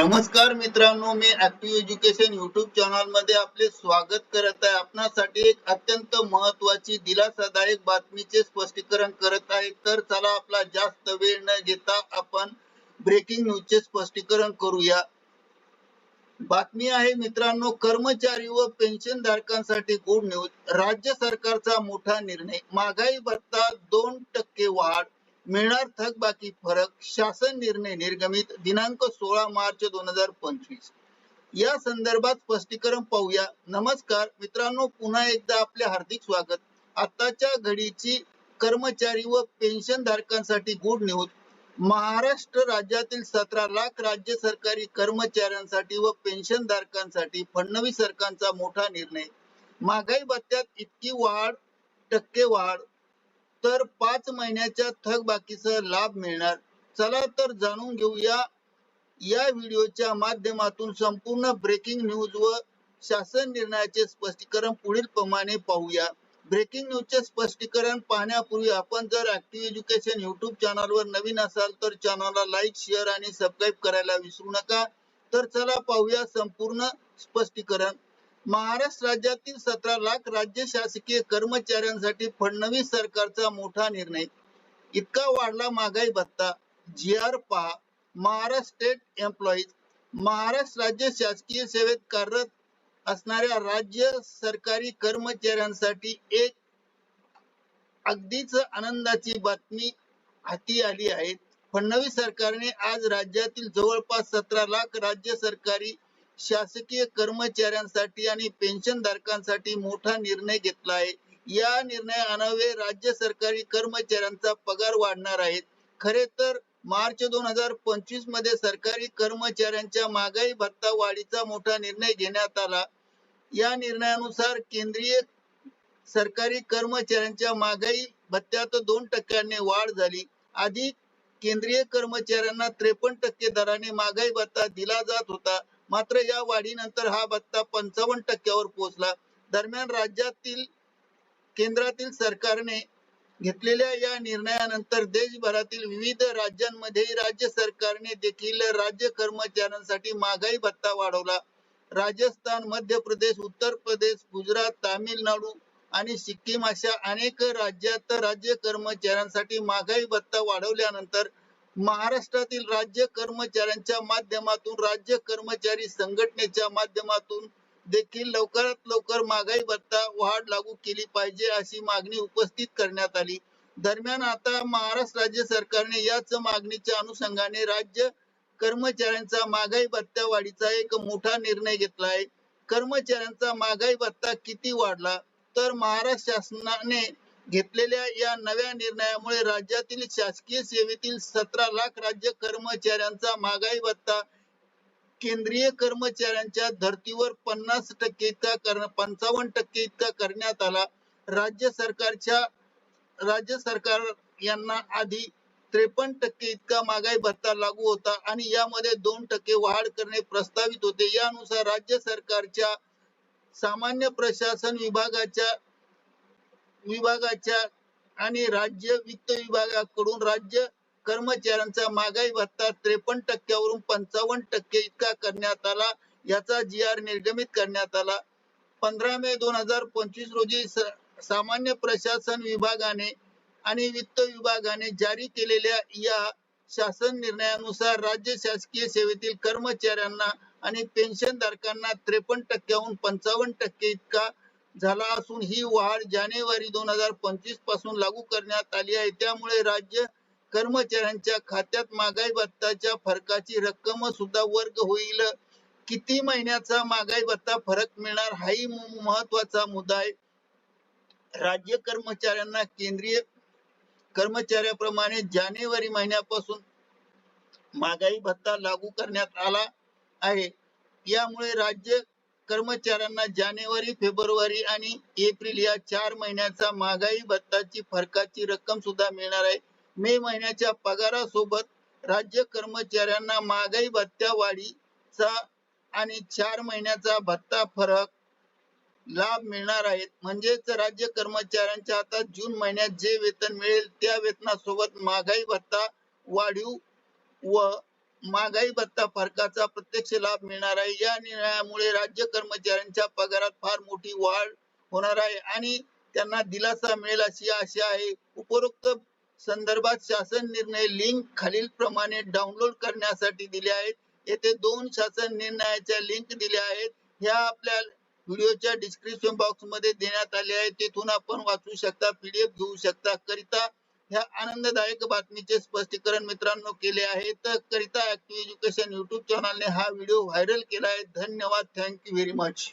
नमस्कार मित्रांनो मी ऍक्टिव्ह एज्युकेशन युट्यूब चॅनलमध्ये आपले स्वागत करत आहे. आपणासाठी एक अत्यंत महत्वाची दिलासादायक बातमीचे स्पष्टीकरण करत आहे. तर चला आपला जास्त वेळ न घेता आपण ब्रेकिंग न्यूजचे स्पष्टीकरण करूया. बातमी आहे मित्रांनो कर्मचारी व पेन्शन धारकांसाठी गुड न्यूज राज्य सरकारचा मोठा निर्णय. महागाई भत्ता दोन टक्के वाढ. मिळणार थकबाकी फरक शासन निर्णय निर्गमित दिनांक सोळा मार्च दोन हजार पंचवीस. या संदर्भात स्पष्टीकरण पाहूया. नमस्कार मित्रांनो पुन्हा एकदा आपले हार्दिक स्वागत. आताच्या घडीची कर्मचारी व पेन्शन धारकांसाठी गुड न्यूज. महाराष्ट्र राज्यातील सतरा लाख राज्य सरकारी कर्मचाऱ्यांसाठी व पेन्शन धारकांसाठी फडणवीस सरकारचा मोठा निर्णय. महागाई भत्त्यात इतकी वाढ टक्के वाढ. तर पाच महिन्याच्या थकबाकीचा लाभ मिळणार. चला तर जाणून घेऊया. या व्हिडिओच्या माध्यमातून संपूर्ण ब्रेकिंग न्यूज व शासन निर्णयाचे स्पष्टीकरण पुढील प्रमाणे पाहूया. ब्रेकिंग न्यूजचे स्पष्टीकरण पाहण्यापूर्वी आपण जर ऍक्टिव्ह एज्युकेशन युट्यूब चॅनलवर नवीन असाल तर चॅनलला लाईक शेअर आणि सबस्क्राईब करायला विसरू नका. तर चला पाहूया संपूर्ण स्पष्टीकरण. महाराष्ट्र राज्यातील सतरा लाख राज्य शासकीय कर्मचाऱ्यांसाठी फडणवीस सरकारचा मोठा निर्णय. इतका वाढला महागाई भत्ता. जी आर पहा. महाराष्ट्र स्टेट एम्प्लॉईज महाराष्ट्र राज्य शासकीय सेवेत कार्यरत असणाऱ्या राज्य सरकारी कर्मचाऱ्यांसाठी एक अगदीच आनंदाची बातमी हाती आली आहे. फडणवीस सरकारने आज राज्यातील जवळपास सतरा लाख राज्य सरकारी शासकीय कर्मचाऱ्यांसाठी आणि पेन्शन धारकांसाठी मोठा निर्णय घेतला आहे. या निर्णय अनावे राज्य सरकारी कर्मचाऱ्यांचा पगार वाढणार आहे. खरे तर मार्च दोन हजार पंचवीसमध्ये सरकारी कर्मचाऱ्यांच्या महागाई भत्ता वाढीचा मोठा निर्णय घेण्यात आला. या निर्णयानुसार केंद्रीय सरकारी कर्मचाऱ्यांच्या महागाई भत्त्यात दोन टक्क्यांनी वाढ झाली. आधी केंद्रीय कर्मचाऱ्यांना त्रेपन्न टक्के दराने महागाई भत्ता दिला जात होता. मात्र या वाढीनंतर हा भत्ता पंचावन्न टक्क्यावर पोहोचला. दरम्यान राज्यातील केंद्रातील सरकारने घेतलेल्या या निर्णयानंतर देशभरातील विविध राज्यांमध्ये राज्य सरकारने देखील राज्य कर्मचाऱ्यांसाठी महागाई भत्ता वाढवला. राजस्थान मध्य प्रदेश उत्तर प्रदेश गुजरात तामिळनाडू आणि सिक्कीम अशा अनेक राज्यात राज्य कर्मचाऱ्यांसाठी महागाई भत्ता वाढवल्यानंतर महाराष्ट्रातील राज्य कर्मचाऱ्यांच्या माध्यमातून राज्य कर्मचारी संघटनेच्या माध्यमातून देखील लवकरात लवकर महागाई भत्ता वाढ लागू केली पाहिजे अशी मागणी उपस्थित करण्यात आली. दरम्यान आता महाराष्ट्र राज्य सरकारने याच मागणीच्या अनुषंगाने राज्य कर्मचाऱ्यांचा महागाई भत्ता वाढीचा एक मोठा निर्णय घेतला आहे. कर्मचाऱ्यांचा महागाई भत्ता किती वाढला? तर महाराष्ट्र शासनाने घेतलेल्या या नव्या निर्णयामुळे राज्यातील शासकीय सेवेतील सतरा लाख राज्य कर्मचाऱ्यांचा महागाई भत्ता केंद्रीय कर्मचाऱ्यांच्या धर्तीवर पन्नास टक्के इतका पंचावन्न टक्के इतका करण्यात आला. राज्य सरकारच्या राज्य सरकार यांना आधी त्रेपन्न टक्के इतका महागाई भत्ता लागू होता आणि यामध्ये दोन टक्के वाढ करणे प्रस्तावित होते. यानुसार राज्य सरकारच्या सामान्य प्रशासन विभागाच्या विभागाच्या आणि राज्य वित्त विभागाकडून राज्य कर्मचाऱ्यांचा महागाई भत्ता त्रेपन्न टक्क्यावरून पंचावन्न टक्के इतका करण्यात आला. याचा जी आर निर्गमित करण्यात आला. पंधरा मे दोन हजार पंचवीस रोजी सामान्य प्रशासन विभागाने आणि वित्त विभागाने जारी केलेल्या या शासन निर्णयानुसार राज्य शासकीय सेवेतील कर्मचाऱ्यांना आणि पेन्शन धारकांना त्रेपन्न टक्क्याहून पंचावन्न टक्के इतका झाला असून ही वाढ जानेवारी दोन हजार पंचवीसपासून लागू करण्यात आली आहे. त्यामुळे राज्य कर्मचाऱ्यांच्या खात्यात महागाई भत्ताच्या फरकाची रक्कम सुद्धा वर्ग होईल. किती महिन्याचा महागाई भत्ता फरक मिळणार हाही महत्त्वाचा मुद्दा आहे. राज्य कर्मचाऱ्यांना केंद्रीय कर्मचाऱ्याप्रमाणे जानेवारी महिन्यापासून महागाई भत्ता लागू करण्यात आला. आहे. यामुळे राज्य कर्मचाऱ्यांना जानेवारी फेब्रुवारी आणि एप्रिल या चार महिन्याचा महागाई भत्ताची फरकाची रक्कम सुद्धा मिळणार आहे. मे महिन्याच्या पगारासोबत राज्य कर्मचाऱ्यांना महागाई भत्त्या वाढीचा आणि चार महिन्याचा भत्ता फरक लाभ मिळणार आहेत. म्हणजेच राज्य कर्मचाऱ्यांच्या आता जून महिन्यात जे वेतन मिळेल त्या वेतनासोबत महागाई भत्ता वाढीव व महागाई भत्ता फरकाचा प्रत्यक्ष लाभ मिळणार आहे. या निर्णयामुळे राज्य कर्मचाऱ्यांच्या पगारात फार मोठी वाढ होणार आहे आणि त्यांना दिलासा मिळेल अशी आशा आहे. उपरोक्त संदर्भात शासन निर्णय लिंक खालील प्रमाणे डाउनलोड करण्यासाठी दिले आहेत. येथे दोन शासन निर्णयाच्या लिंक दिल्या आहेत. ह्या आपल्या व्हिडिओच्या डिस्क्रिप्शन बॉक्समध्ये देण्यात आले आहे तेथून आपण वाचू शकता पीडीएफ घेऊ शकता. करिता ह्या आनंददायक बातमीचे स्पष्टीकरण मित्रांनो केले आहे. तर करिता ऍक्टिव्ह एज्युकेशन युट्यूब चॅनलने हा व्हिडिओ व्हायरल केला आहे धन्यवाद थँक्यू व्हेरी मच